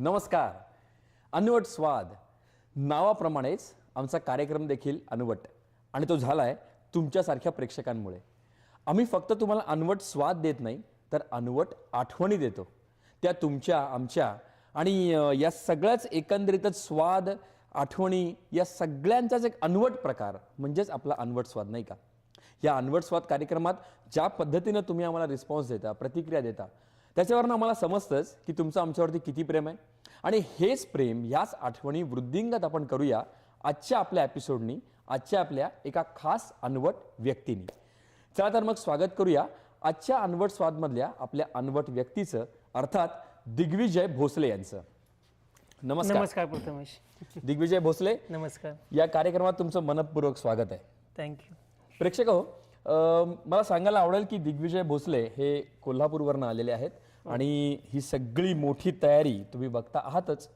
नमस्कार. अनवट स्वाद. नावाप्रमाणेच आमचा कार्यक्रम देखील अनवट. आणि तो झाला आहे तुमच्यासारख्या प्रेक्षकांमुळे. आम्ही फक्त तुम्हाला अनवट स्वाद देत नाही तर अनवट आठवणी देतो. त्या तुमच्या आमच्या आणि या सगळ्याच एकंदरीतच स्वाद आठवणी या सगळ्यांचाच एक अनवट प्रकार. म्हणजेच आपला अनवट स्वाद नाही का? या अनवट स्वाद कार्यक्रमात ज्या पद्धतीनं तुम्ही आम्हाला रिस्पॉन्स देता प्रतिक्रिया देता त्याच्यावरनं आम्हाला समजतंच की तुमचं आमच्यावरती किती प्रेम आहे. आणि हेच प्रेम याच आठवणी वृद्धिंगत आपण करूया आजच्या आपल्या एपिसोडनी आजच्या आपल्या एका खास अनवट व्यक्तीनी. चला तर मग स्वागत करूया आजच्या अनवट स्वादमधल्या आपल्या अनवट व्यक्तीचं अर्थात दिग्विजय भोसले यांचं. नमस्कार. नमस्कार प्रथमेश. दिग्विजय भोसले नमस्कार. या कार्यक्रमात तुमचं मनपूर्वक स्वागत आहे. थँक्यू प्रेक्षक हो मला सांगायला आवडेल की दिग्विजय भोसले हे कोल्हापूरवरनं आलेले आहेत. आणि ही सगळी मोठी तयारी तुम्ही बघता आहातच.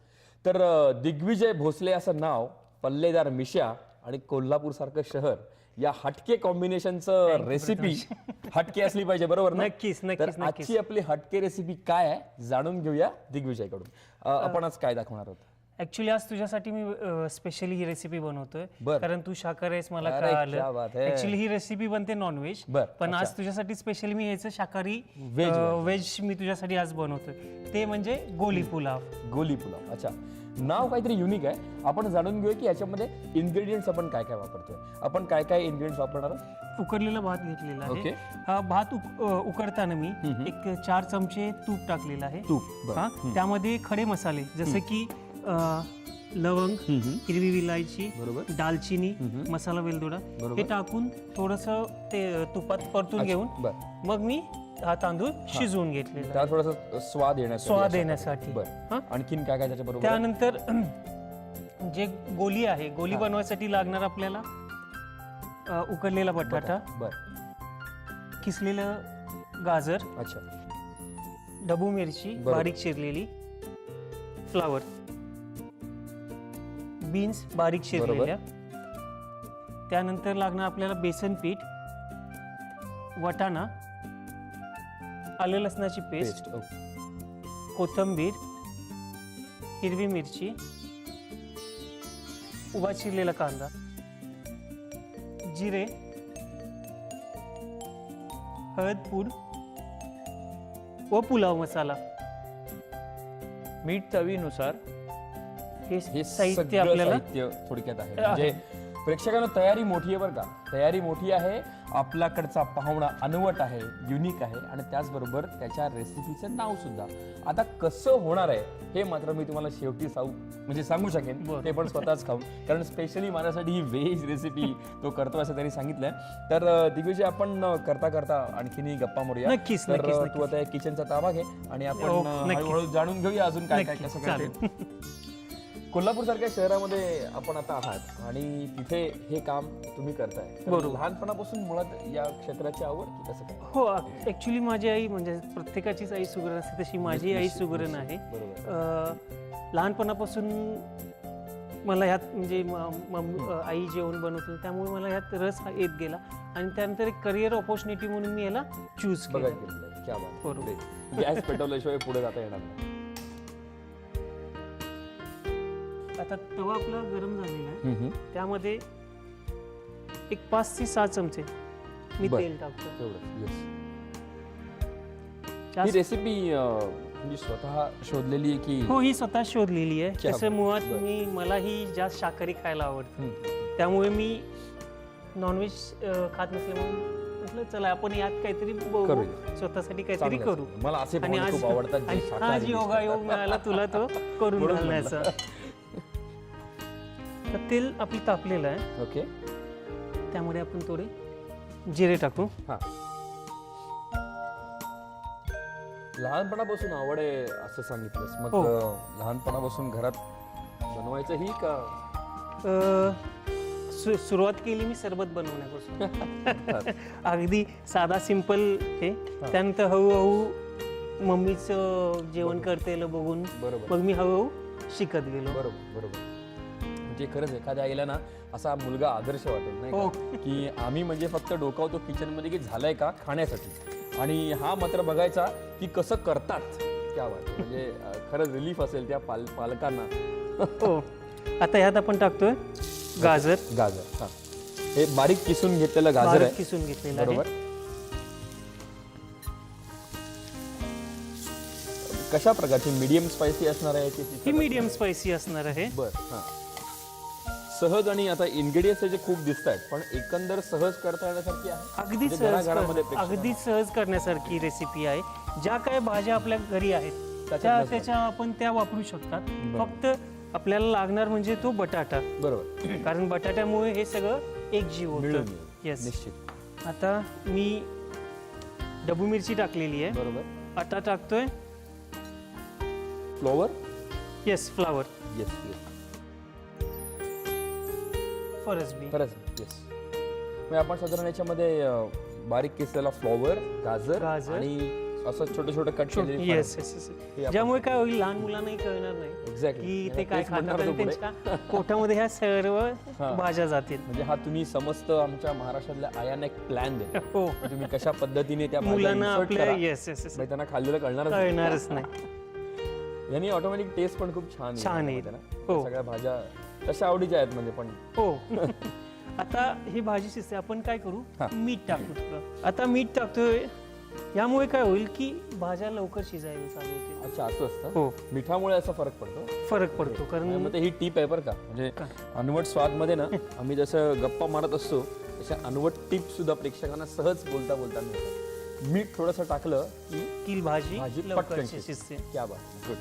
तर दिग्विजय भोसले असं नाव पल्लेदार मिशा आणि कोल्हापूर सारखं शहर या हटके कॉम्बिनेशनचं रेसिपी हटके असली पाहिजे बरोबर ना? नक्कीच, नक्कीच. आजची आपली हटके रेसिपी काय आहे जाणून घेऊया दिग्विजयकडून. आपण आज काय दाखवणार आहोत? ऍक्च्युली आज तुझ्यासाठी मी स्पेशली ही रेसिपी बनवतोय. बर. कारण तू शाकाहारी आहेस मला अरे, कळालं. क्या बात है. ऍक्च्युली ही रेसिपी बनते नॉनव्हेज बर, पण आज तुझ्यासाठी स्पेशली मी ह्याचं शाकाहारी Veg व्हेज मी तुझ्यासाठी आज बनवतोय. ते म्हणजे गोली पुलाव. गोली पुलाव. अच्छा. नाव काहीतरी युनिक आहे. आपण जाणून घेऊया की याच्यामध्ये इन्ग्रेडियंट्स आपण काय काय वापरतोय. आपण काय काय इन्ग्रेडियंट्स वापरणार आहोत? उकडलेला भात घेतलेला. आहे. हा भात उक- अ, उकडताना मी एक चार चमचे तूप टाकलेलं आहे. तूप. बरं. हा त्यामध्ये खडे मसाले जसे की लवंग हिरवी विलायची बरोबर. दालचिनी मसाला वेलदोडा. हे टाकून थोडस ते तुपात परतून घेऊन मग मी हा तांदूळ शिजवून घेतलेला त्याला थोडासा स्वाद येण्यासाठी स्वाद येण्यासाठी. बर. आणखीन काय काय त्याच्या बरोबर त्यानंतर जे गोली आहे गोली बनवायसाठी लागणार आपल्याला अ, उकडलेला बटाटा. बर. किसलेलं गाजर. अच्छा. ढबू मिरची बरोबर. बारीक चिरलेली फ्लावर. बीन्स बारीक चिरलेल्या त्यानंतर लागणार आपल्याला बेसन पीठ वटाणा आलं लसणाची पेस्ट पेस्ट कोथिंबीर हिरवी मिरची उभा चिरलेला कांदा जिरे हळद पूड व पुलाव मसाला. मीठ चवीनुसार हे हे साहित्य सगळं आपल्याला साहित्य थोडक्यात आहे. म्हणजे प्रेक्षकांना तयारी मोठी आहे बरं का. तयारी मोठी आहे. आपल्याकडचा पाहुणा अनवट आहे युनिक आहे आणि त्याचबरोबर त्याच्या रेसिपीचं नाव सुद्धा. आता कसं होणार आहे हे मात्र मी तुम्हाला शेवटी सांगू म्हणजे सांगू शकेन. बरं. ते पण स्वतःच खाऊन. कारण स्पेशली माझ्यासाठी ही व्हेज रेसिपी तो करतो असं त्यांनी सांगितलंय. तर अं, दिग्विजय आपण अं, करता करता आणखीनही गप्पा मारूया. नक्कीच, तर नक्कीच, अं, नक्कीच. तू आता किचनचा ताबा घे आणि आपण हो, अं, नक्कीच. हळूहळू जाणून घेऊया अजून काय काय कसं काय ते. कोल्हापूर सारख्या शहरामध्ये आपण आता आहात आणि तिथे हे काम तुम्ही करताय तर बरोबर. लहानपणापासून मुळात या क्षेत्राची आवड की कसं काय हो ऍक्च्युली माझी आई म्हणजे प्रत्येकाचीच आई सुगरण असते तशी माझी आई सुगरण आहे बरोबर अं, लहानपणापासून मला ह्यात म्हणजे म- मम- अं, आई जेवण बनवते त्यामुळे मला ह्यात रस हा येत गेला आणि त्यानंतर एक करिअर ऑपॉर्च्युनिटी म्हणून मी याला चूज बघा केलं. क्या बात बरोबर. पुढे. गॅस पेटवल्याशिवाय पुढे जाता येणार नाही आता तवा आपला गरम झालेला आहे हम्म, हम्म. त्यामध्ये एक पाच ते सहा चमचे मी बरं. तेल टाकतो. ही जास्त- रेसिपी म्हणजे स्वतः शोधलेली आहे की हो ही स्वतः शोधलेली आहे तसं मुळात बरं. मी मलाही जास्त शाकाहारी खायला आवडतं हम्म. त्यामुळे मी नॉनव्हेज खात नसल्यामुळे म्हटलं चला आपण यात काहीतरी बघू करूया. स्वतःसाठी काहीतरी चांगलं करू आहे. मला असे आणि पाहुणे खूप आवडतात जे आणि आज शाकाहारी योगा योग मिळाला तुला तो करून म्हणून घालण्याचा तर तेल आपलं तापलेलं आहे. ओके. त्यामध्ये आपण थोडे जिरे टाकू. हा. लहानपणापासून आवड आहे असं सांगितलंस. मग हो. अं, लहानपणापासून घरात बनवायचं ही का? अ, सु- सुरुवात केली मी सरबत बनवण्यापासून. अगदी साधा सिंपल हे. त्यानंतर हळूहळू मम्मीचं जेवण करतेलं बघून बरोबर. मग मी हळूहळू शिकत गेलो. बरोबर बरोबर. म्हणजे खरंच एखाद्या आईला ना असा मुलगा आदर्श वाटेल नाही हो. का की आम्ही म्हणजे फक्त डोकावतो किचनमध्ये की झालंय का खाण्यासाठी. आणि हा मात्र बघायचा की कसं करतात आहे. म्हणजे अं, खरंच रिलीफ असेल त्या पाल पालकांना. हो. आता ह्यात आपण टाकतोय गाजर. गाजर हा. हे बारीक किसून घेतलेलं गाजर बारीक आहे. किसून घेतलेलं आहे. बरोबर. कशा प्रकारची? मीडियम स्पायसी असणार आहे की ही मीडियम स्पायसी असणार आहे. बर हा. सहज आणि आता इन्ग्रेडियंट्स त्याचे खूप दिसत आहेत पण एकंदर सहज करता येण्यासारखी आहे? अगदी म्हणजे सहज घराघरामध्ये कर- अगदी सहज करण्यासारखी रेसिपी आहे. ज्या काय भाज्या आपल्या घरी आहेत त्या त्याच्या आपण त्या वापरू शकतात. फक्त आपल्याला लागणार म्हणजे तो बटाटा. बरोबर. कारण बटाट्यामुळे हे सगळं एक जीव मिळून होतं येईल. येस निश्चित. आता मी डबू मिरची टाकलेली आहे. बरोबर. आता टाकतोय flower yes flower yes yes फरसबी खरंच येस मग आपण साधारण याच्यामध्ये बारीक किसलेला फ्लॉवर गाजर गाजर. आणि असं छोटे छोटे कट येस येस येस ज्यामुळे काय होईल लहान मुलांनाही कळणार नाही एक्झॅक्टली की ते काय खातात आणि त्यांच्या पोटामध्ये ह्या सर्व हा. भाज्या जातील म्हणजे हा तुम्ही समस्त आमच्या महाराष्ट्रातल्या आयांना एक प्लॅन देता हो की तुम्ही कशा पद्धतीने त्या भाज्या मुलांना insert आपल्या करा. येस येस येस म्हणजे त्यांना खाल्लेलं कळणारच नाही. कळणारच नाही यांनी ऑटोमॅटिक टेस्ट पण खूप छान छान यामध्ये येईल. ना. हो. सगळ्या भाज्या तशा आवडीच्या आहेत म्हणजे पण. हो. आता ही भाजी शिजते आपण काय करू? हा. मीठ टाकू थोडं. आता मीठ टाकतोय यामुळे काय होईल की भाज्या लवकर शिजायला चालू होतील. अच्छा असं असतं? हो. मिठामुळे असा फरक पडतो? फरक पडतो आणि कारण मग ते ही टीप आहे बरं का. म्हणजे अनवट स्वादमध्ये ना आम्ही जसं गप्पा मारत असतो तशा अनवट टीप सुद्धा प्रेक्षकांना सहज बोलता बोलता मिळतात. मीठ थोडंसं टाकलं की की भाजी भाजी लवकर पटकन शिजते. शिजते. क्या बात गुड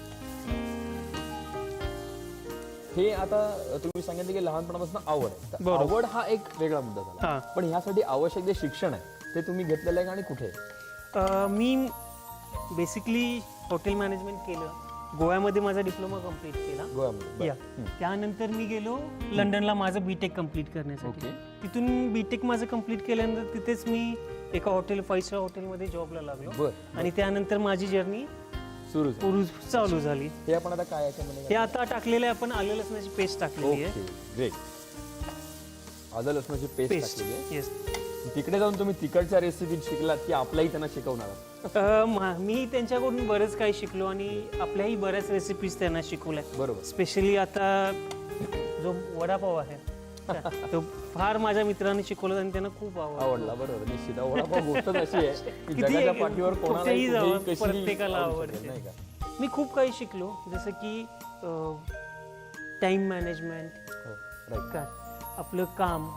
हे आता तुम्ही सांगितलं की लहानपणापासून आवड आहे. तर बरोबर. आवड हा एक वेगळा मुद्दा झाला. हा. पण ह्यासाठी आवश्यक जे शिक्षण आहे ते तुम्ही घेतलेलं आहे का आणि कुठे? अं, मी बेसिकली हॉटेल मॅनेजमेंट केलं. गोव्यामध्ये माझा डिप्लोमा कंप्लीट केला. गोव्यामध्ये या. त्यानंतर मी गेलो लंडनला माझं बीटेक कंप्लीट करण्यासाठी. ओके. तिथून बीटेक माझं कंप्लीट केल्यानंतर तिथेच मी एका हॉटेल फाईव्ह स्टार हॉटेलमध्ये जॉबला लागलो. बर आणि त्यानंतर माझी जर्नी सुरू पुरुष चालू झाली. हे आपण आता काय याच्यामध्ये हे आता टाकलेले आपण आले लसणाची पेस्ट टाकलेली आहे. ओके ग्रेट आलं लसणाची पेस्ट पेस्ट टाकलेली आहे. येस तिकडे जाऊन तुम्ही तिकडच्या रेसिपी शिकलात की आपल्याही त्यांना शिकवणार आहात? मी त्यांच्याकडून बरंच काही शिकलो आणि आपल्याही बऱ्याच रेसिपीज त्यांना शिकवल्या. बरोबर. स्पेशली आता जो वडापाव आहे. तो फार माझ्या मित्रांनी शिकवलं आणि त्यांना खूप आवडला. आवडला बरोबर निश्चित. वडापाव गोष्टच अशी आहे की किती जगाच्या एक- पाठीवर कोणालाही कुठेही जावं, कुठेही कशीही प्रत्येकाला आवडू आवडते. शकेल, नाही का? मी खूप काही शिकलो जसं की टाइम मॅनेजमेंट हो राईट काय आपलं काम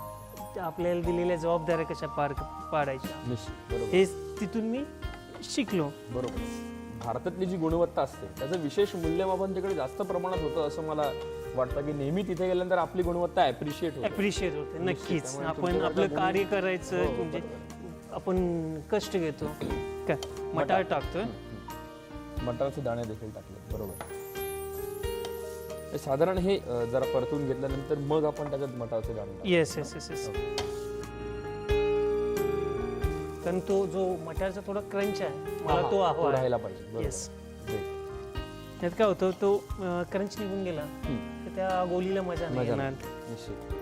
आपल्याला दिलेल्या जबाबदाऱ्या कशा पार पाडायच्या. निश्चित बरोबर. हे तिथून मी शिकलो. बरोबर. भारतातली जी गुणवत्ता असते त्याचं विशेष मूल्यमापन तिकडे जास्त प्रमाणात होतं असं मला वाटतं की नेहमी तिथे गेल्यानंतर आपली गुणवत्ता ॲप्रिशिएट होते. होते नक्कीच. त्यामुळे आपण आपलं कार्य करायचं हो, म्हणजे आपण कष्ट घेतो. काय? मटार टाकतोय. मटारचे दाणे देखील टाकले बरोबर. हे साधारण हे अं, जरा परतून घेतल्यानंतर मग आपण त्याच्यात मटारचे दाणे टाकतो. येस येस येस येस कारण तो जो मटारचा थोडा क्रंच आहे मला हा, तो हवा आहे. राहायला पाहिजे बरोबर. Yes. त्यात काय होतं तो क्रंच निघून गेला. तर त्या गोलीला मजा नाही मजा येणार. नाही. निश्चित.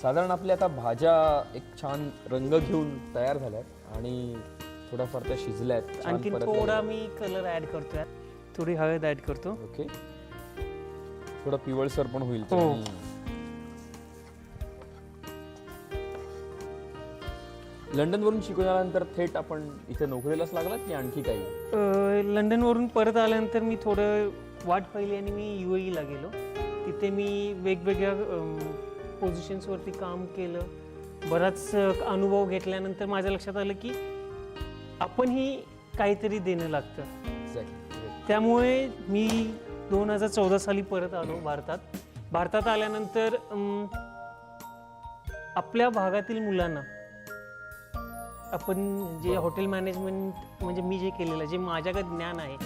साधारण आपल्या आता भाज्या एक छान रंग घेऊन तयार झाल्यात आणि थोड्याफार त्या शिजल्यात छान परतल्या थोडा मी कलर ऍड करतोय. थोडी हळद ऍड करतो. ओके थोडं पिवळसर पण होईल हो. वरून शिकून आल्यानंतर थेट आपण इथे नोकरीलाच लागलात की आणखी काही? अ, लंडनवरून परत आल्यानंतर मी थोडं वाट पाहिली आणि मी यू ला गेलो. तिथे मी वेगवेगळ्या पोझिशन्सवरती काम केलं. बराच अ, अनुभव घेतल्यानंतर माझ्या लक्षात आलं की आपणही काहीतरी देणं लागतं. Exactly. त्यामुळे मी दोन हजार चौदा साली परत आलो भारतात. भारतात आल्यानंतर अम, आपल्या भागातील मुलांना आपण जे हॉटेल मॅनेजमेंट म्हणजे मी जे केलेलं जे माझ्याकडे ज्ञान आहे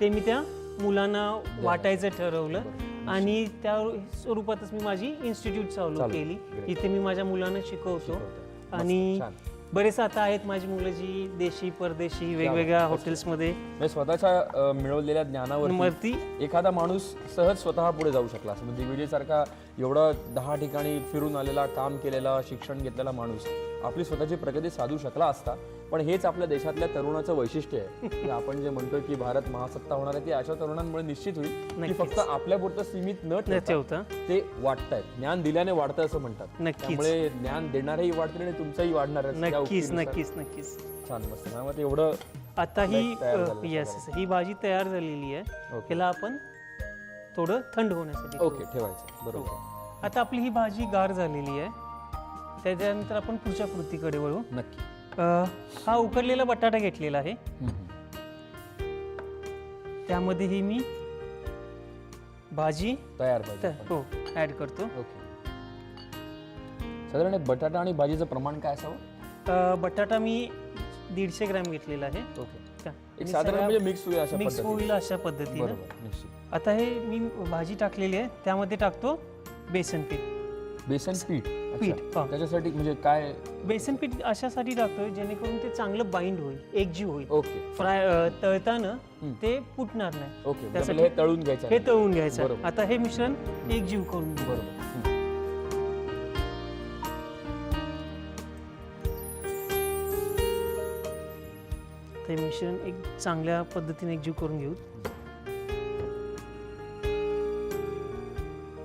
ते मी त्या मुलांना वाटायचं ठरवलं आणि त्या स्वरूपातच मी माझी इन्स्टिट्यूट चालू. केली. इथे मी माझ्या मुलांना शिकवतो. आणि. बरेच आता आहेत माझी मुलं जी देशी परदेशी वेगवेगळ्या हॉटेल्समध्ये म्हणजे स्वतःच्या मिळवलेल्या ज्ञानावर एखादा माणूस सहज स्वतः पुढे जाऊ शकला. म्हणजे विजय सारखा एवढा दहा ठिकाणी फिरून आलेला काम केलेला शिक्षण घेतलेला माणूस आपली स्वतःची प्रगती साधू शकला असता पण हेच आपल्या देशातल्या तरुणाचं वैशिष्ट्य आहे. की आपण जे म्हणतो की भारत महासत्ता होणार आहे ते अशा तरुणांमुळे निश्चित होईल की. फक्त आपल्या पुरतं सीमित न ठेवता ते वाटतायत ज्ञान दिल्याने वाढतं असं म्हणतात. त्यामुळे ज्ञान देणारेही वाढतील आणि तुमचंही वाढणार नक्कीच नक्कीच नक्कीच. छान मस्त. एवढं आता ही येस ही भाजी तयार झालेली आहे. त्याला आपण थोडं थंड होण्यासाठी. ओके ठेवायचं. बरोबर. आता आपली ही भाजी गार झालेली आहे. त्याच्यानंतर आपण पुढच्या कृतीकडे वळू. नक्की. अ, हा उकडलेला बटाटा घेतलेला आहे. हम्म. त्यामध्ये ही मी भाजी तयार हो ऍड करतो. ओके. साधारण बटाटा आणि भाजीचं प्रमाण काय असावं? अ, बटाटा मी दीडशे ग्रॅम घेतलेला आहे. ओके? एक साधारण म्हणजे मिक्स होईल अशा मिक्स पद्धतीने होईल अशा पद्धतीने बरोबर निश्चित आता हे मी भाजी टाकलेली आहे त्यामध्ये टाकतो बेसन पीठ बेसन पीठ अच्छा. पीठ, हा. त्याच्यासाठी म्हणजे काय बेसन पीठ अशासाठी टाकतोय जेणेकरून ते चांगलं बाइंड होईल एकजीव होईल ओके फ्राय अ, तळताना. ते फुटणार नाही ओके म्हणजे त्यासाठी- हे तळून घ्यायचं हे आहे. तळून घ्यायचं बरोबर. आता हे मिश्रण एकजीव करून घेऊ. बरोबर हम्म. ते मिश्रण एक चांगल्या पद्धतीने एकजीव करून घेऊ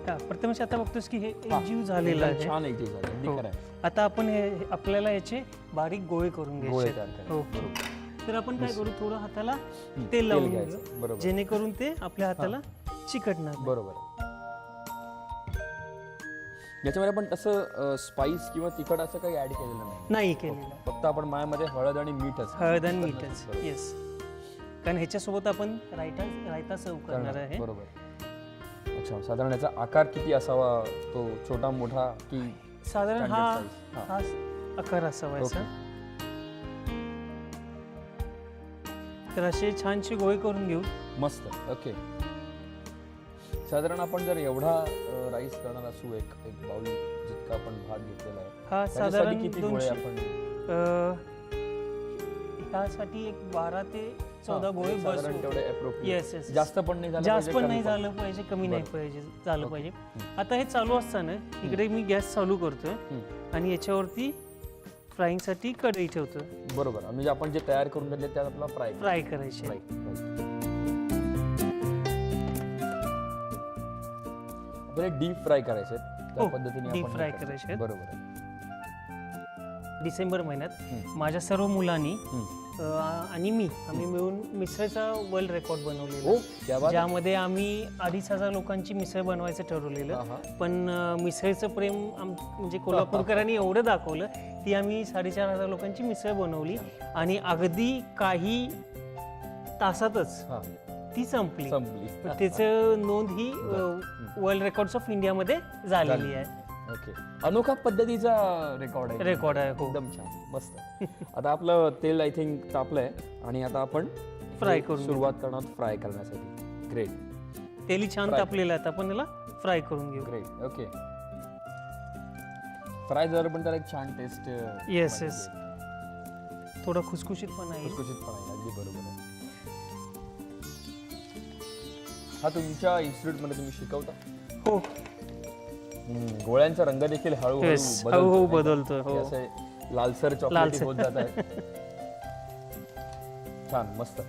हा, प्रथमच आता बघतोस की हे हा, एकजीव झालेलं आहे छान एक झालं अगदी हो. आहे. आता आपण हे हे- आपल्याला याचे बारीक गोळे करून घ्यायचे करायचे. हो तर आपण काय करू थोडं हाताला तेल लावून घ्यायचं घेऊ जेणेकरून ते आपल्या हाताला चिकटणार. बरोबर याच्यामध्ये आपण तसं स्पाइस किंवा तिखट असं काही ऍड केलेलं नाही. नाही केलेलं. फक्त आपण मायामध्ये हळद आणि मीठच. हळद आणि. मीठच. येस कारण ह्याच्यासोबत आपण रायता रायता सर्व करणार आहे. बरोबर. अच्छा साधारण याचा आकार किती असावा? तो छोटा मोठा की साधारण हा. हा. आकार असावा याचा. तर असे छानसे गोळे करून घेऊ. मस्त. ओके साधारण आपण जर एवढा राईस करणार असू एक एक बाउल जितका आपण भात घेतलेला आहे हा त्याच्यासाठी साधारण किती गोळे दोनशे आपण अ, ह्यासाठी एक बारा ते चौदा हा, गोळे बस साधारण तेवढे जास्त पण नाही झालं जास्त पाहिजे, पण कमी नाही झालं पाहिजे कमी नाही बरं. पाहिजे झालं. पाहिजे. आता हे चालू असताना इकडे मी गॅस चालू करतोय. आणि याच्यावरती फ्राईंगसाठी कढई ठेवतो बरोबर. म्हणजे आपण जे तयार करून घेतले त्यात आपला फ्राय फ्राय करायचे. आपल्याला डीप फ्राय करायचे आहेत. त्या हो, पद्धतीने deep आपण हे fry करतो. करायचे आहेत. बरोबर आहे. डिसेंबर महिन्यात. माझ्या सर्व मुलांनी हम्म. अ, आणि मी आम्ही मिळून मिसळचा वर्ल्ड रेकॉर्ड बनवलेला बात आहे. ज्यामध्ये आम्ही अडीच हजार लोकांची मिसळ बनवायचं हा, ठरवलेलं हा. पण अ, मिसळचं प्रेम आम- म्हणजे कोल्हापूरकरांनी एवढं दाखवलं ती आम्ही साडेचार हजार लोकांची मिसळ बनवली आणि अगदी काही तासातच हा, ती संपली संपली त्याचं नोंद ही वर्ल्ड रेकॉर्ड्स ऑफ इंडियामध्ये झालेली आहे. ओके अनोखा पद्धतीचा रेकॉर्ड आहे. रेकॉर्ड आहे हो. एकदम छान. मस्त. आता आपलं तेल आय थिंक तापलंय. आणि आता आपण Fry हे करून. सुरुवात करणार फ्राय करण्यासाठी. ग्रेट तेली छान. तापलेलं आहे आपण याला फ्राय करून घेऊ. ग्रेट ओके फ्राय जर पण त्याला एक छान टेस्ट येस येस थोडा खुसखुशीत पण आहे. खुसखुशीत पण आहे. अगदी बरोबर. हा तुमच्या इन्स्टिट्यूटमध्ये तुम्ही शिकवता? हो. हम्म, गोळ्यांचा रंग देखील हळूहळू Yes, बदलतो, हळूहळू नाही का? बदलतोय, हो. ते असे लालसर चॉकलेटी लालसर. होत जात आहे छान मस्त.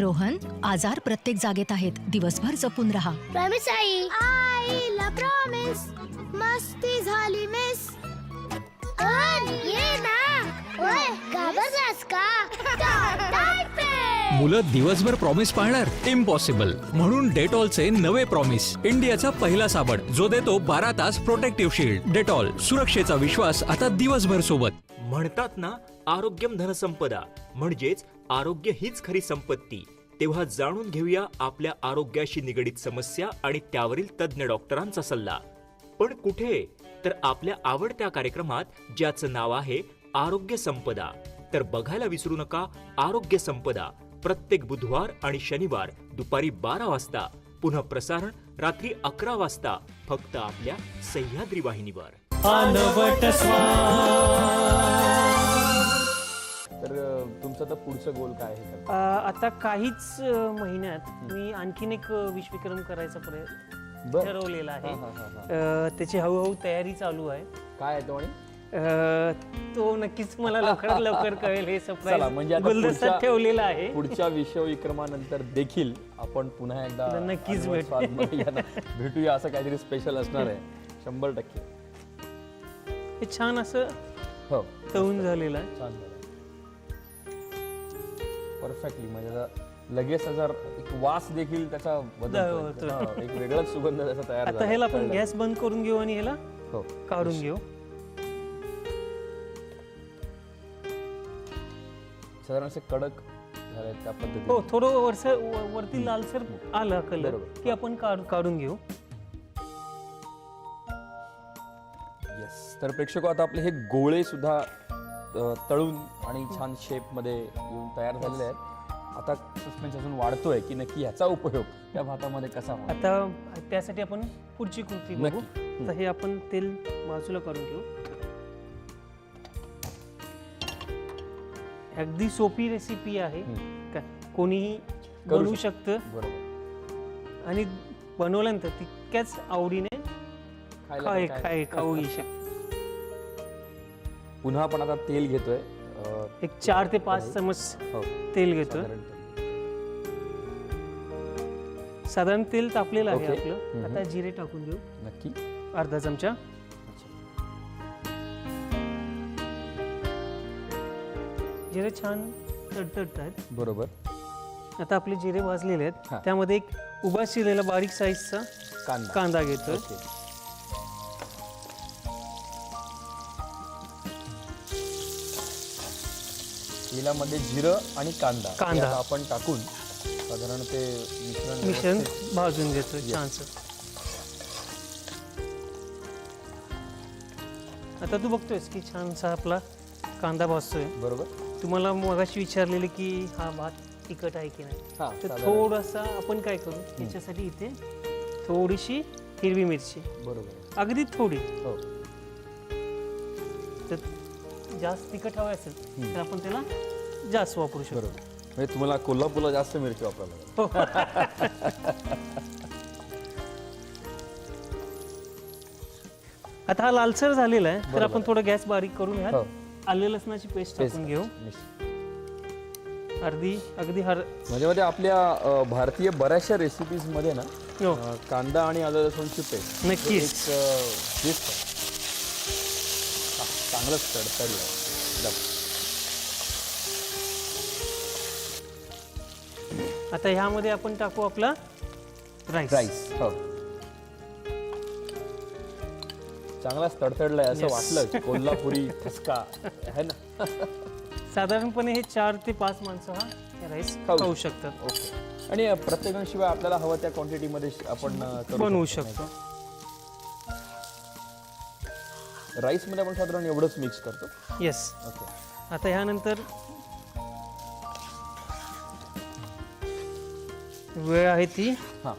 रोहन आजार प्रत्येक जागेत आहेत. दिवसभर जपून राहा. प्रॉमिस आई. आईला प्रॉमिस मस्ती झाली मिस ये ना. मुलं दिवसभर प्रॉमिस पाळणार? इम्पॉसिबल म्हणून डेटॉलचे नवे प्रॉमिस इंडियाचा पहिला साबण. जो देतो बारा तास प्रोटेक्टिव्ह शील्ड डेटॉल सुरक्षेचा विश्वास आता दिवसभर सोबत. म्हणतात ना आरोग्यम धनसंपदा म्हणजेच आरोग्य हीच खरी संपत्ती. तेव्हा जाणून घेऊया आपल्या आरोग्याशी निगडीत समस्या आणि त्यावरील तज्ज्ञ डॉक्टरांचा सल्ला. पण कुठे? तर आपल्या आवडत्या कार्यक्रमात ज्याचं नाव आहे आरोग्य संपदा. तर बघायला विसरू नका आरोग्य संपदा. प्रत्येक बुधवार आणि शनिवार दुपारी बारा वाजता. पुन्हा प्रसारण रात्री अकरा वाजता फक्त आपल्या सह्याद्री वाहिनीवर. तर तुमचं आता पुढचं गोल काय आहे? अ, आता काहीच अ, महिन्यात मी आणखीन एक अ, विश्वविक्रम करायचा प्रयत्न बर. ठरवलेला आहे. हा, हा, हा, अ, त्याची हळूहळू तयारी चालू आहे. काय आहे तो आणि? अ, तो नक्कीच मला लवकरात लवकर कळेल हे चला, म्हणजे आता गुलदस्त्यात पुढच्या- ठेवलेला आहे पुढच्या विश्वविक्रमानंतर देखील आपण पुन्हा एकदा नक्कीच भेटू. यांना भेटूया असं काहीतरी स्पेशल असणार आहे शंभर टक्के हे छान असं हो तळून झालेलं आहे छान परफेक्टली म्हणजे आता लगेच जर एक वास देखील त्याचा बदलतो. हा, एक वेगळाच सुगंध त्याचा तयार आता झाला. ह्याला आपण. गॅस बंद करून घेऊ आणि ह्याला हो काढून घेऊ साधारण असे कडक झाले त्या पद्धतीने. हो थोडं वरस व- वरती लालसर आला कलर बरोबर. की आपण काढ- काढून घेऊ. येस तर प्रेक्षक आता आपले हे गोळे सुद्धा अ, तळून आणि छान शेपमध्ये येऊन तयार झालेले आहेत. आता सस्पेन्स अजून वाढतोय की नक्की ह्याचा उपयोग त्या भातामध्ये कसा होणार? आता त्यासाठी आपण पुढची कृती बघू. नक्की. तर हे आपण तेल बाजूला काढून घेऊ. अगदी सोपी रेसिपी आहे. काय कोणीही करू बनवू शकतो. बरोबर. आणि बनवल्यानंतर तितक्याच आवडीने खाय खाय खाऊही शकतो पुन्हा आपण आता तेल घेतोय. एक चार ते पाच चमच हो. तेल घेतोय. साधारण तेल. तापलेलं आहे. आपलं. आता जिरे टाकून घेऊ नक्की. अर्धा चमचा. जिरे छान तडतडत आहेत बरोबर. आता आपले जिरे भाजलेले हा. आहेत त्यामध्ये एक उभा शिरलेला बारीक साईजचा कांदा. कांदा घेतोय. ओके. तेलामध्ये जिरं आणि कांदा. हे कांदा. आता आपण टाकून साधारण ते मिश्रण मिश्रण व्यवस्थित- भाजून घेतोय. छानसं. आता तू बघतोयस की छानसा आपला कांदा भाजतोय. बरोबर. तुम्हाला मगाशी विचारलेलं की हा भात तिखट आहे की नाही? हा तर साधारण. थोडासा आपण काय करू? याच्यासाठी इथे थोडीशी हिरवी मिरची. बरोबर अगदी थोडी. हो. तर जास्त तिखट हवं असेल तर आपण त्याला जास्त वापरू शकतो. बरोबर. म्हणजे तुम्हाला कोल्हापूरला जास्त मिरची वापरायला लागेल. आता हा लालसर झालेला आहे तर आपण थोडं गॅस बारीक करून हो. आले लसणाची पेस्ट टाकून घेऊ. अर्धी अगदी हर म्हणजे मध्ये आपल्या अ, भारतीय बऱ्याचशा रेसिपीजमध्ये ना हो अ, कांदा आणि आलं लसूणची पेस्ट नक्कीच. एक अ, dish आहे. चांगलंच तडतडलं एकदम. आता ह्यामध्ये आपण टाकू आपला राईस राईस हो चांगलाच तडतडलाय असं. वाटलं कोल्हापुरी ठसका है ना? साधारणपणे हे चार ते पाच माणसं हा राईस खाऊ शकतात. ओके. आणि प्रत्येकाशिवाय आपल्याला हवं त्या क्वांटिटीमध्ये आपण करू बनवू शकतो? राईसमध्ये आपण साधारण एवढंच मिक्स करतो? Yes okay. आता ह्यानंतर वेळ आहे ती हां.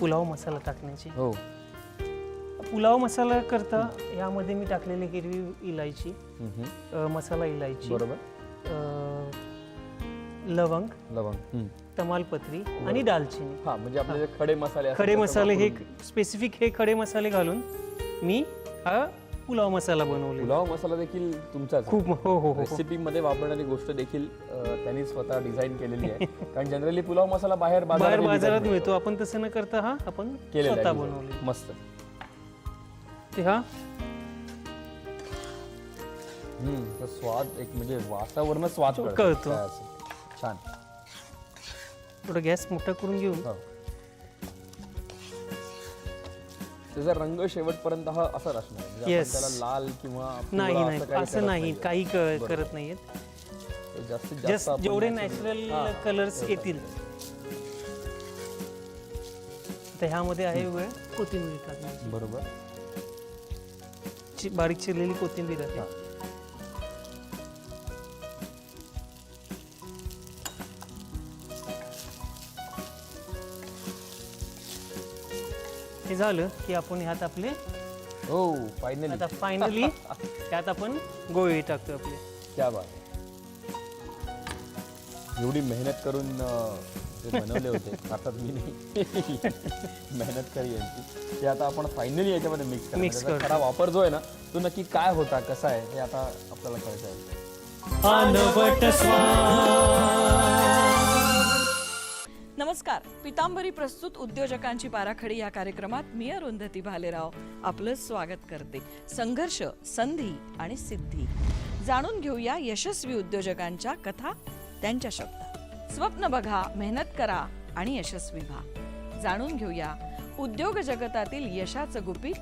पुलाव मसाला टाकण्याची. हो. पुलाव मसाला करता यामध्ये मी टाकलेली हिरवी इलायची हम्म. अ, मसाला इलायची बरोबर. अ, लवंग लवंग. हम्म. तमालपत्री आणि दालचिनी. हा म्हणजे आपले जे खडे मसाले असतात खडे ते मसाले हे स्पेसिफिक हे खडे मसाले घालून मी हा पुलाव मसाला बनवले पुलाव मसाला देखील तुमचाच. खूप हो हो हो, हो. रेसिपी मध्ये वापरणारी गोष्ट देखील अ, त्यांनी स्वतः डिझाईन केलेली आहे. कारण जनरली पुलाव मसाला बाहेर बाहेर बाजारात मिळतो. आपण तसं न करता हा आपण केलेला स्वतः बनवले. मस्त. हा? हम्म, स्वाद एक म्हणजे वासावरनं स्वाद तो कळतो. कळतो. काय असेल. छान. थोडं गॅस मोठा करून घेऊन हो. त्याचा रंग शेवटपर्यंत हा असा असणार म्हणजे आपण Yes. त्याला लाल किंवा नाही नाही काही असं करत नाही. नाहीये. काही क-. करत नाहीयेत तर जास्तीत जास्त जस्ट आपण जेवढे natural- नॅचरल हा, कलर्स. येतील. तर ह्यामध्ये आहे वेळ कोथिंबीर टाकण्याची. बरोबर. चि- बारीक चिरलेली कोथिंबीर आहे हा. हे झालं की आपण ह्यात आपले हो फायनली आता फायनली त्यात आपण गोळी टाकतो आपले क्या बात आहे. एवढी मेहनत करून अं, ते बनवले होते अर्थात मी नाही. मेहनत करी यांची. ते आता आपण फायनली याच्यामध्ये मिक्स Mix करतो. खरा वापर जो आहे ना तो नक्की काय होता कसा आहे हे आता आपल्याला कळतं आहे. नमस्कार. पितांबरी प्रस्तुत उद्योजकांची बाराखडी या कार्यक्रमात मी अरुंधती भालेराव आपलं स्वागत करते. संघर्ष संधी आणि सिद्धी. जाणून घेऊया यशस्वी उद्योजकांच्या कथा त्यांच्या शब्दात स्वप्न बघा मेहनत करा आणि यशस्वी व्हा. जाणून घेऊया उद्योग जगतातील यशाचं गुपित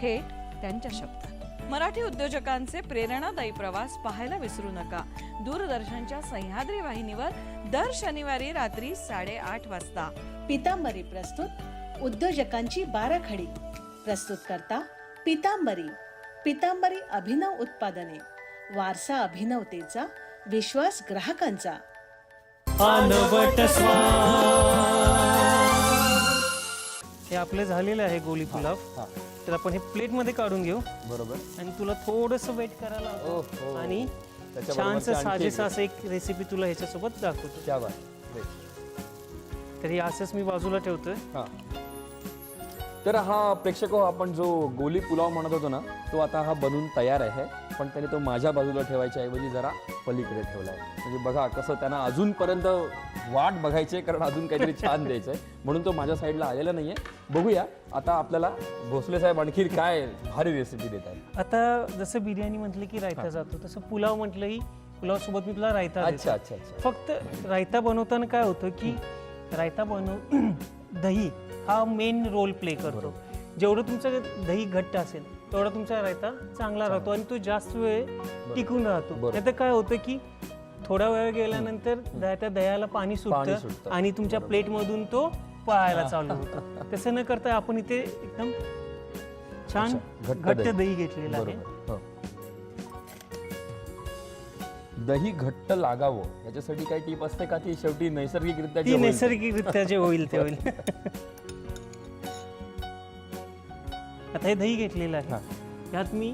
थेट त्यांच्या शब्दात. मराठी उद्योजकांचे प्रेरणादायी प्रवास पाहायला विसरू नका. दूरदर्शनच्या सह्याद्री वाहिनीवर दर शनिवारी रात्री साडेआठ वाजता पितांबरी प्रस्तुत उद्योजकांची बाराखडी. प्रस्तुत करता पितांबरी पितांबरी अभिनव उत्पादने. वारसा अभिनवतेचा विश्वास ग्राहकांचा. अनवट हे आपलं झालेलं आहे गोली पुलाव. हा. तर आपण हे प्लेटमध्ये काढून घेऊ. बरोबर. आणि तुला थोडस वेट करायला ओहो. आणि त्याच्याबरोबर छानस साजेस एक- असं एक रेसिपी तुला ह्याच्यासोबत दाखवतो. क्या बात. तर हे असंच मी बाजूला ठेवतोय. हा. तर हा प्रेक्षक हो, आपण जो गोली पुलाव म्हणत होतो ना तो आता हा बनून तयार आहे. पण त्याने तो माझ्या बाजूला ठेवायच्या ऐवजी जरा पलीकडे ठेवलाय. म्हणजे बघा कसं त्यांना अजूनपर्यंत वाट बघायची आहे, कारण अजून काहीतरी छान द्यायचं आहे. म्हणून तो माझ्या साईडला आलेला नाहीये. बघूया आता आपल्याला भोसले साहेब आणखी काय भारी रेसिपी देत आहेत. आता जसं बिर्याणी म्हटलं की रायता जातो तसं पुलाव म्हटलं की पुलाव सोबत मी तुला रायता अच्छा अच्छा. फक्त रायता बनवताना काय होतं की रायता बनव दही हा मेन रोल प्ले करतो. जेवढं तुमचं दही घट्ट असेल तेवढा तुमचा रायता चांगला राहतो आणि तो जास्त वेळ टिकून राहतो. नाही तर काय होतं की थोडा वेळ गेल्यानंतर त्या दह्याला पाणी सुटतं. आणि तुमच्या प्लेटमधून तो पळायला चालू होतं. तसं न करता आपण इथे एकदम छान घट्ट दही. घेतलेलं आहे. हो. दही घट्ट लागावं याच्यासाठी काही टीप असते का? ती शेवटी नैसर्गिकरित्या? नैसर्गिकरित्या जे होईल ते होईल. आता हे दही घेतलेलं हा. आहे त्यात मी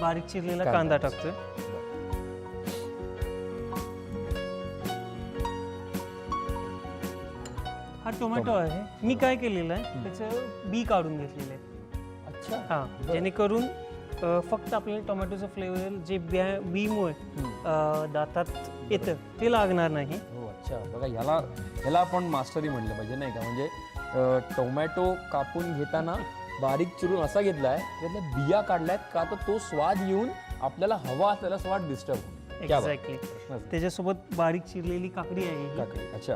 बारीक चिरलेला कांदा. कांदा टाकतोय. हा टोमॅटो आहे. मी काय केलेलं आहे त्याचं बी काढून घेतलेलं आहे. अच्छा. हा जेणेकरून अ, फक्त आपल्याला टोमॅटोचं फ्लेवर जे ब्या- बीमुळे अ, दातात येतं. ते लागणार नाही. हो अच्छा. बघा ह्याला ह्याला आपण मास्टरी म्हणलं पाहिजे नाही का? म्हणजे अं, टोमॅटो कापून घेताना बारीक चिरून असा घेतलाय त्यातल्या बिया काढल्यात का तर तो स्वाद येऊन आपल्याला हवा असलेला स्वाद डिस्टर्ब एक्झॅक्टली त्याच्यासोबत बारीक चिरलेली काकडी आहे ही. काकडी अच्छा.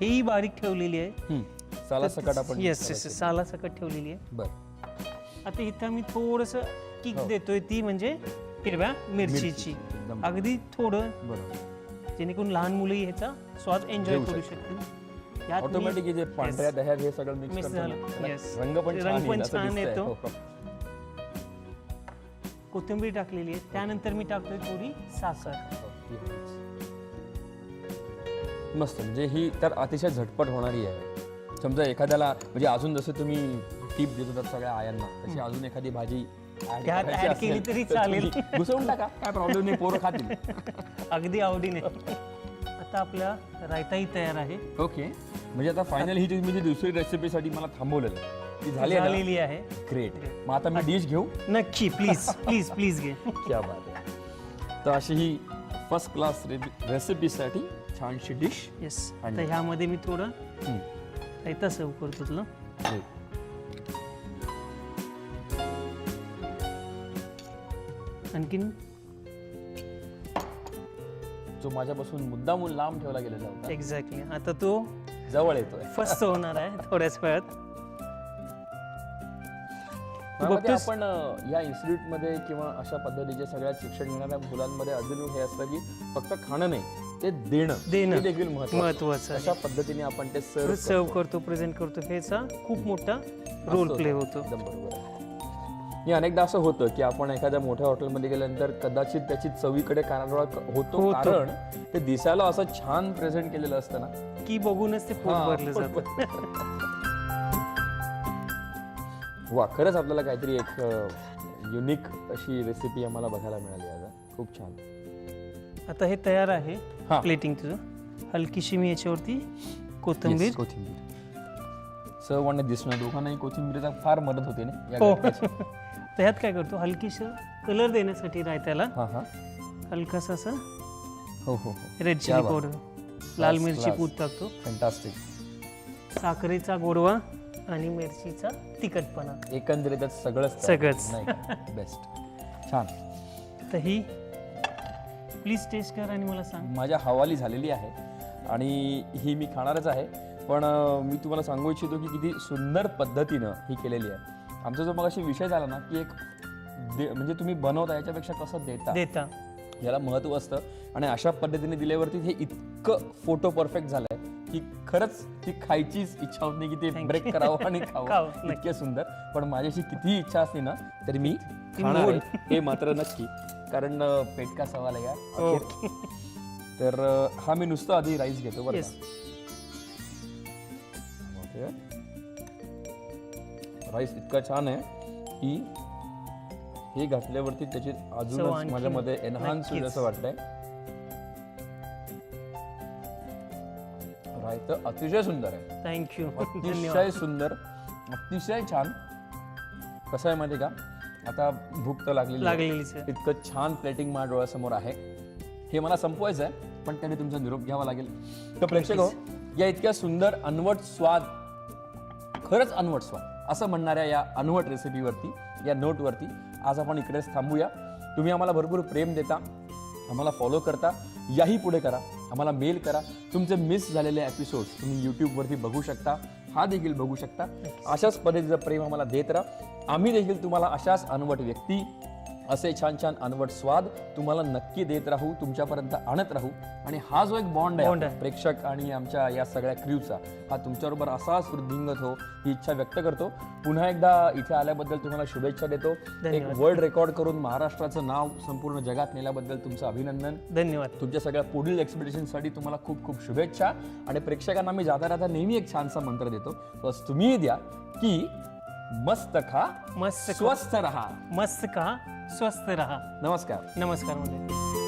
हेही बारीक ठेवलेली आहे. साला सकट आपण येस येस साला सकट ठेवलेली आहे. बर. आता इथं मी थोडस किक देतोय ती म्हणजे हिरव्या मिरचीची. अगदी थोडं. बरोबर. जेणेकरून लहान मुलंही ह्याचा स्वाद एन्जॉय करू. शकतील. यात मी- ऑटोमॅटिक जे पांढऱ्या दह्यात हे सगळं मिक्स झालं. Yes. रंग पण छान रंग पण येईल असं छान दिसतंय. येतो. हो, हो. कोथिंबीर टाकलेली आहे. त्यानंतर मी टाकतोय थोडी साखर. मस्त. म्हणजे ही तर अतिशय झटपट होणारी आहे. समजा एखाद्याला म्हणजे अजून जसं तुम्ही टीप देत होतात सगळ्या आयांना तशी अजून एखादी भाजी add त्यात करायची add असेल केली तरी तर चालेल. तुम्ही घुसवून टाका. काय प्रॉब्लेम नाही पोरं खातील. अगदी आवडीने. आता आपला रायताही तयार आहे. ओके. म्हणजे आता फायनल ही जी मी जी दुसरी रेसिपीसाठी मला थांबवलेलं आहे, ती झाली आहे झालेली आहे. ग्रेट मग आता मी डिश घेऊ? नक्की प्लीज प्लीज प्लीज घे. क्या बात आहे. तर अशी ही फर्स्ट क्लास रेसिपीसाठी छानशी डिश येस आणि- तर ह्यामध्ये मी थोडं रायता सर्व करतो तुला. आणखीन? जो माझ्यापासून मुद्दामून लांब ठेवला गेलेला होता. एक्झॅक्टली आता तो जवळ येतोय. फस्त होणार आहे थोड्याच वेळात. तू बघतोस? आपण अं, या इन्स्टिट्यूटमध्ये किंवा अशा पद्धतीचे सगळ्या शिक्षण घेणाऱ्या मुलांमध्ये अजून हे असतं की फक्त खाणं नाही ते देणं. देणं. हे देखील महत्त्वाचं. महत्वाचं अशा पद्धतीने आपण ते सर्व सर्व करतो. प्रेझेंट करतो. ह्याचा खूप मोठा रोल प्ले होतो. एकदम बरोबर आहे. हे अनेकदा असं होतं की आपण एखाद्या मोठ्या हॉटेलमध्ये गेल्यानंतर कदाचित त्याची चवीकडे कानाडोळा होतो. कारण ते दिसायला असं छान प्रेझेंट केलेलं असतं ना. की बघूनच ते भरलं जातं. वा खरंच आपल्याला काहीतरी एक युनिक अशी रेसिपी आम्हाला बघायला मिळाली आज हा. खूप छान. आता हे तयार आहे. प्लेटिंग तुझं हलकीशी मी याच्यावरती कोथिंबीर. कोथिंबीर. चव आणि दिसणं दोघांनाही कोथिंबीरीचा फार मदत होते ना या हो. तर ह्यात काय करतो? हलकीस कलर देण्यासाठी रायत्याला हा हा. हलकासा असं हो हो हो. रेड चिली बात. पावडर लाल मिरची class. पूड टाकतो. फॅन्टास्टिक साखरेचा गोडवा आणि मिरचीचा तिखटपणा. एकंदरीतच सगळंच सगळंच. बेस्ट छान. तर ही प्लीज टेस्ट कर आणि मला सांग. माझ्या हवाली झालेली आहे आणि ही मी खाणारच आहे. पण अं, मी तुम्हाला सांगू इच्छितो की किती सुंदर पद्धतीनं ही केलेली आहे. आमचा जो मग अशी विषय झाला ना की एक दे म्हणजे तुम्ही बनवता याच्यापेक्षा कसं देता देता याला महत्त्व असतं आणि अशा पद्धतीने दिल्यावरती हे इतकं फोटो परफेक्ट झालंय की खरंच ती खायचीच इच्छा होत नाही की ते Thank ब्रेक you. करावं आणि खावं. इतके सुंदर पण माझ्याशी कितीही इच्छा असली ना तरी मी खाणार. आहे हे मात्र नक्की कारण अं, पेट का सवाल आहे हो. यार तर अं, हा मी नुसतं आधी राईस घेतो बरं Yes. राईस इतका छान आहे की हे घातल्यावरती त्याची अजूनच आणखी माझ्यामध्ये एनहान्स होईल नक्कीच. असं वाटतंय. रायतं अतिशय सुंदर आहे. थँक्यू अतिशय सुंदर अतिशय छान. कसं आहे माहिती का? आता भूक तर लागलेली आहे. लागलेलीच आहे. इतकं छान प्लेटिंग माझ्या डोळ्यासमोर आहे. हे मला संपवायचं आहे पण त्याने तुमचा निरोप घ्यावा लागेल. तर प्रेक्षक हो, या इतक्या सुंदर अनवट स्वाद खरंच अनवट स्वाद. असं म्हणणाऱ्या या अनवट रेसिपीवरती या नोटवरती आज आपण इकडेच थांबूया. तुम्ही आम्हाला भरपूर प्रेम देता आम्हाला फॉलो करता याही पुढे करा आम्हाला मेल करा. तुमचे मिस झालेले एपिसोड्स तुम्ही यूट्यूबवरती बघू शकता हा देखील बघू शकता. अशाच पद्धतीचं प्रेम आम्हाला देत राहा. आम्ही देखील तुम्हाला अशाच अनवट व्यक्ती असे छान छान अनवट स्वाद तुम्हाला नक्की देत राहू तुमच्यापर्यंत आणत राहू. आणि हा जो एक बॉन्ड आहे. प्रेक्षक आणि आमच्या या सगळ्या क्रूचा हा तुमच्याबरोबर असाच वृद्धिंगत हो ही इच्छा व्यक्त करतो. पुन्हा एकदा इथे आल्याबद्दल तुम्हाला शुभेच्छा देतो. एक. वर्ल्ड रेकॉर्ड करून महाराष्ट्राचं नाव संपूर्ण जगात नेल्याबद्दल तुमचं अभिनंदन. धन्यवाद. तुमच्या सगळ्या पुढील एक्सपिडिशनसाठी तुम्हाला खूप खूप शुभेच्छा. आणि प्रेक्षकांना मी जाता जाता नेहमी एक छानसा मंत्र देतो. बस तुम्ही द्या की मस्त खा मस्त खा. स्वस्थ राहा. मस्त का स्वस्थ रहा. नमस्कार. नमस्कार मंडळी.